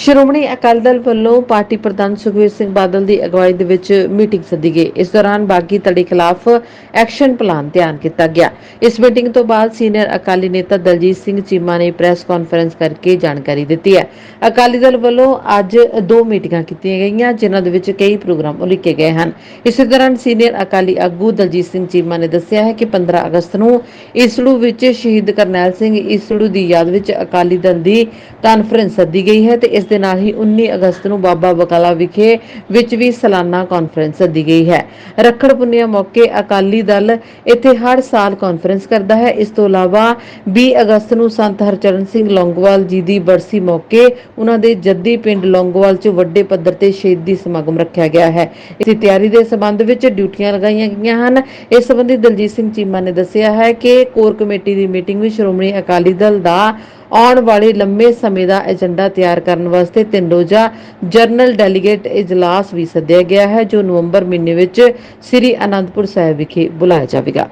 ਸ਼੍ਰੋਮਣੀ ਅਕਾਲੀ ਦਲ ਵੱਲੋਂ ਪਾਰਟੀ ਪ੍ਰਧਾਨ ਸੁਖਬੀਰ ਸਿੰਘ ਬਾਦਲ ਦੀ ਅਗਵਾਈ ਦੇ ਵਿੱਚ ਮੀਟਿੰਗ ਸੱਦੀ ਗਈ। ਇਸ ਦੌਰਾਨ ਬਾਗੀ ਧੜੇ ਖਿਲਾਫ ਐਕਸ਼ਨ ਪਲਾਨ ਤਿਆਰ ਕੀਤਾ ਗਿਆ। ਇਸ ਮੀਟਿੰਗ ਤੋਂ ਬਾਅਦ ਸੀਨੀਅਰ ਅਕਾਲੀ ਨੇਤਾ ਦਲਜੀਤ ਸਿੰਘ ਚੀਮਾ ਨੇ ਪ੍ਰੈਸ ਕਾਨਫਰੰਸ ਕਰਕੇ ਜਾਣਕਾਰੀ ਦਿੱਤੀ ਹੈ। ਅਕਾਲੀ ਦਲ ਵੱਲੋਂ ਅੱਜ ਦੋ ਮੀਟਿੰਗਾਂ ਕੀਤੀਆਂ ਗਈਆਂ, ਜਿਨ੍ਹਾਂ ਦੇ ਵਿੱਚ ਕਈ ਪ੍ਰੋਗਰਾਮ ਉਲੀਕੇ ਗਏ ਹਨ। ਇਸੇ ਦੌਰਾਨ ਸੀਨੀਅਰ ਅਕਾਲੀ ਆਗੂ ਦਲਜੀਤ ਸਿੰਘ ਚੀਮਾ ਨੇ ਦੱਸਿਆ ਹੈ ਕਿ 15 ਅਗਸਤ ਨੂੰ ਈਸੜੂ ਵਿੱਚ ਸ਼ਹੀਦ ਕਰਨੈਲ ਸਿੰਘ ਈਸੜੂ ਦੀ ਯਾਦ ਵਿੱਚ ਅਕਾਲੀ ਦਲ ਦੀ ਕਾਨਫਰੰਸ ਸੱਦੀ ਗਈ ਹੈ ਤੇ ਇਸ ਦੇ ਨਾਲ ਹੀ 19 ਅਗਸਤ ਨੂੰ ਬਾਬਾ ਬਕਾਲਾ ਵਿਖੇ ਵਿੱਚ ਵੀ ਸਾਲਾਨਾ ਕਾਨਫਰੰਸ ਸੱਦੀ ਗਈ ਹੈ। ਰੱਖੜ ਪੁੰਨਿਆ ਮੌਕੇ ਅਕਾਲੀ ਦਲ ਇੱਥੇ ਹਰ ਸਾਲ ਕਾਨਫਰੰਸ ਕਰਦਾ ਹੈ। ਇਸ ਤੋਂ ਇਲਾਵਾ 20 ਅਗਸਤ ਨੂੰ ਸੰਤ ਹਰਚਰਨ ਸਿੰਘ ਲੌਂਗੋਵਾਲ ਜੀ ਦੀ ਬਰਸੀ ਮੌਕੇ ਉਹਨਾਂ ਦੇ ਜੱਦੀ ਪਿੰਡ ਲੌਂਗੋਵਾਲ 'ਚ ਵੱਡੇ ਪੱਧਰ ਤੇ ਸ਼ਹੀਦੀ ਸਮਾਗਮ ਰੱਖਿਆ ਗਿਆ ਹੈ। ਇਸ ਦੀ ਤਿਆਰੀ ਦੇ ਸੰਬੰਧ ਵਿੱਚ ਡਿਊਟੀਆਂ ਲਗਾਈਆਂ ਗਈਆਂ ਹਨ। ਇਸ ਸੰਬੰਧੀ ਦਲਜੀਤ ਸਿੰਘ ਚੀਮਾ ਨੇ ਦੱਸਿਆ ਹੈ ਕਿ ਕੋਰ ਕਮੇਟੀ ਦੀ ਮੀਟਿੰਗ ਵਿੱਚ ਸ਼੍ਰੋਮਣੀ ਅਕਾਲੀ ਦਲ ਦਾ ਆਉਣ ਵਾਲੇ ਲੰਮੇ ਸਮੇਂ ਦਾ ਏਜੰਡਾ ਤਿਆਰ ਕਰਨ ਵਾਸਤੇ ਤਿੰਨ ਰੋਜ਼ਾ ਜਨਰਲ ਡੈਲੀਗੇਟ ਇਜਲਾਸ ਵੀ ਸੱਦਿਆ ਗਿਆ ਹੈ, ਜੋ ਨਵੰਬਰ ਮਹੀਨੇ ਵਿੱਚ ਸ੍ਰੀ ਅਨੰਦਪੁਰ ਸਾਹਿਬ ਵਿਖੇ ਬੁਲਾਇਆ ਜਾਵੇਗਾ।